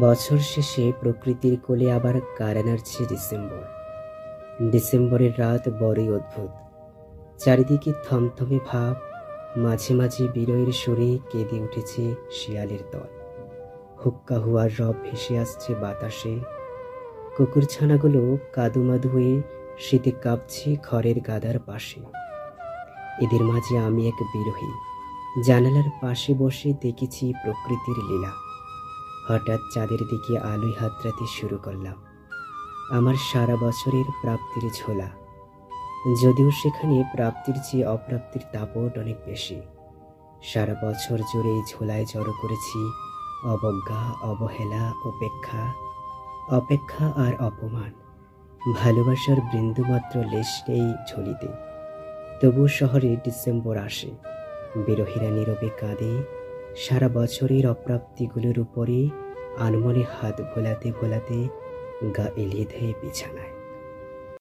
বছর শেষে প্রকৃতির কোলে আবার কারা নাড়ছে ডিসেম্বর। ডিসেম্বরের রাত বড়ই অদ্ভুত। চারিদিকে থমথমে ভাব, মাঝে মাঝে বিরয়ের সুরে কেঁদে উঠেছে শিয়ালের দল। হুক্কা হুয়ার রব ভেসে আসছে বাতাসে। কুকুরছানাগুলো কাদুমাদু হয়ে শীতে কাঁপছে ঘরের গাদার পাশে। এদের মাঝে আমি এক বিরোহী। জানালার পাশে বসে দেখেছি প্রকৃতির লীলা। হঠাৎ চাঁদের দিকে আলোয় হাতড়াতে শুরু করলাম। আমার সারা বছরের প্রাপ্তির ঝোলা। যদিও সেখানে প্রাপ্তির চেয়ে অপ্রাপ্তির দাপট অনেক বেশি। সারা বছর জুড়ে ঝোলায় জড়ো করেছি অবজ্ঞা, অবহেলা, উপেক্ষা। অপেক্ষা আর অপমান। ভালোবাসার বিন্দুমাত্র লেশ নেই ঝুলিতে। তবু শহরে ডিসেম্বর আসে। বিরোহীরা নীরবে কাঁদে সারা বছরের অপ্রাপ্তিগুলোর উপরে আনমনে হাত ভোলাতে ভোলাতে গা এলিয়ে দেয় বিছানায়।